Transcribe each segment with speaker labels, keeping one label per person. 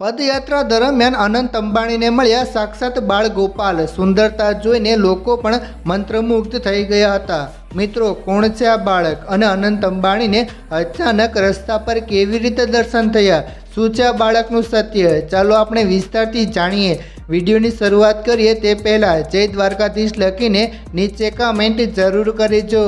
Speaker 1: પદયાત્રા દરમિયાન અનંત અંબાણીને મળ્યા. સાક્ષાત બાળ ગોપાલ સુંદરતા જોઈને લોકો પણ મંત્રમુગ્ધ થઈ ગયા હતા. મિત્રો કોણ છે આ બાળક અને અનંત અંબાણીને અચાનક રસ્તા પર કેવી રીતે દર્શન થયા? શું છે આ બાળકનું સત્ય? ચાલો આપણે વિસ્તારથી જાણીએ. વિડીયોની શરૂઆત કરીએ તે પહેલાં જય દ્વારકાધીશ લખીને નીચે કમેન્ટ જરૂર કરજો.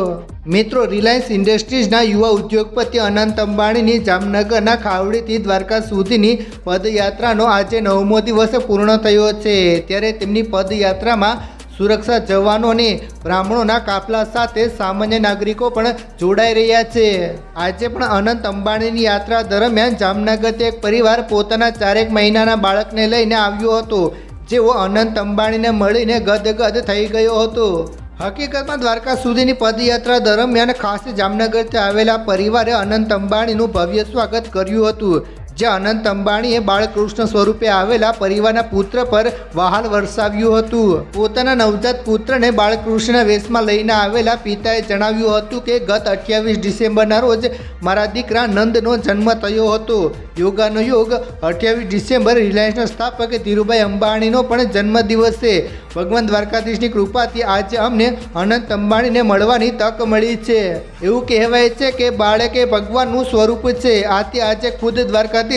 Speaker 1: મિત્રો, રિલાયન્સ ઇન્ડસ્ટ્રીઝના યુવા ઉદ્યોગપતિ અનંત અંબાણીની જામનગરના ખાવડીથી દ્વારકા સુધીની પદયાત્રાનો આજે નવમો દિવસ પૂર્ણ થયો છે. ત્યારે તેમની પદયાત્રામાં સુરક્ષા જવાનો અને બ્રાહ્મણોના કાફલા સાથે સામાન્ય નાગરિકો પણ જોડાઈ રહ્યા છે. આજે પણ અનંત અંબાણીની યાત્રા દરમિયાન જામનગરથી એક પરિવાર પોતાના ચારેક મહિનાના બાળકને લઈને આવ્યો હતો, જેઓ અનંત અંબાણીને મળીને ગદગદ થઈ ગયો હતો. હકીકતમાં દ્વારકા સુધીની પદયાત્રા દરમિયાન ખાસ જામનગરથી આવેલા પરિવારે અનંત અંબાણીનું ભવ્ય સ્વાગત કર્યું હતું. જે અનંત અંબાણીએ બાળકૃષ્ણ સ્વરૂપે આવેલા પરિવારના પુત્ર પર વહાલ વરસાવ્યું હતું. પોતાના નવજાત પુત્રને બાળકૃષ્ણ વેશમાં લઈને આવેલા પિતાએ જણાવ્યું હતું કે, ગત અઠ્યાવીસ ડિસેમ્બરના રોજ મારા દીકરા નંદનો જન્મ થયો હતો. યોગાનો યોગ અઠ્યાવીસ ડિસેમ્બર રિલાયન્સના સ્થાપક ધીરુભાઈ અંબાણીનો પણ જન્મદિવસ છે ભગવાન દ્વારકાધીશની કૃપાથી આજે અમને અનંત અંબાણીને મળવાની તક મળી છે. એવું કહેવાય છે કે, બાળકે ભગવાનનું સ્વરૂપ છે. આથી આજે ખુદ દ્વારકાધીશ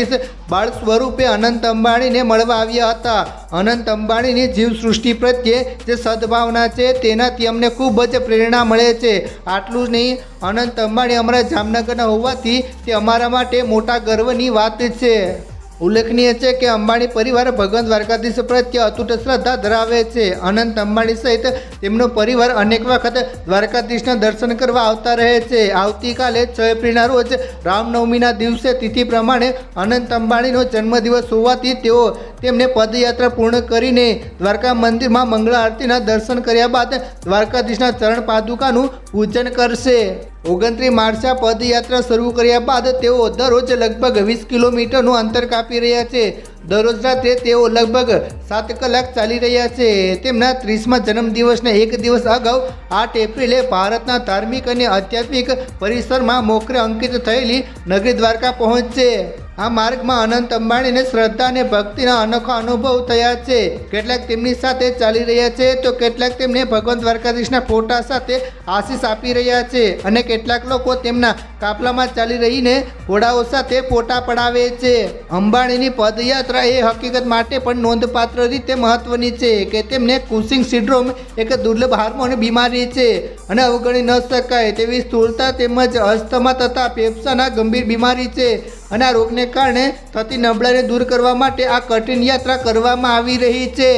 Speaker 1: બાળ સ્વરૂપે અનંત અંબાણીને મળવા આવ્યા હતા. અનંત અંબાણીની જીવ સૃષ્ટિ પ્રત્યે જે સદભાવના છે, તેનાથી અમને ખૂબ જ પ્રેરણા મળે છે. આટલું જ નહીં, અનંત અંબાણી અમારા જામનગરના હોવાથી તે અમારા માટે મોટા ગર્વની વાત છે. ઉલ્લેખનીય છે કે અંબાણી પરિવાર ભગવાન દ્વારકાધીશ પ્રત્યે અતૂટ શ્રદ્ધા ધરાવે છે. અનંત અંબાણી સહિત તેમનો પરિવાર અનેક વખત દ્વારકાધીશના દર્શન કરવા આવતા રહે છે. આવતીકાલે છ એપ્રિલના રોજ રામનવમીના દિવસે તિથિ પ્રમાણે અનંત અંબાણીનો જન્મદિવસ હોવાથી તેઓ તેમને પદયાત્રા પૂર્ણ કરીને દ્વારકા મંદિરમાં મંગળા આરતીના દર્શન કર્યા બાદ દ્વારકાધીશના ચરણ પાદુકાનું પૂજન કરશે. ઓગણત્રીસ માર્ચે પદયાત્રા શરૂ કર્યા બાદ તેઓ દરરોજ લગભગ વીસ કિલોમીટરનું અંતર કાપી રહ્યા છે. દરરોજ રાત્રે તેઓ લગભગ સાત કલાક ચાલી રહ્યા છે. તેમના ત્રીસમા જન્મદિવસને એક દિવસ અગાઉ આઠ એપ્રિલે ભારતના ધાર્મિક અને આધ્યાત્મિક પરિસરમાં મોખરે અંકિત થયેલી નગરી દ્વારકા પહોંચશે. આ માર્ગમાં અનંત અંબાણીને શ્રદ્ધા અને ભક્તિના અનોખા અનુભવ થયા છે. કેટલાક તેમની સાથે ચાલી રહ્યા છે તો કેટલાક તેમને ભગવાન દ્વારકાધીશના ફોટા સાથે આશીષ આપી રહ્યા છે અને કેટલાક લોકો તેમના કાફલામાં ચાલી રહીને ઘોડાઓ સાથે ફોટા પડાવે છે. અંબાણીની પદયાત્રા એ હકીકત માટે પણ નોંધપાત્ર રીતે મહત્વની છે કે તેમને કુસિંગ સિન્ડ્રોમ એક દુર્લભ હાર્મોન બીમારી છે અને અવગણી ન શકાય તેવી સ્થૂળતા તેમજ અસ્થમા તથા ફેફસાના ગંભીર બીમારી છે. અને આ રોગને કારણે થતી નબળાઈને દૂર કરવા માટે આ કઠિન યાત્રા કરવામાં આવી રહી છે.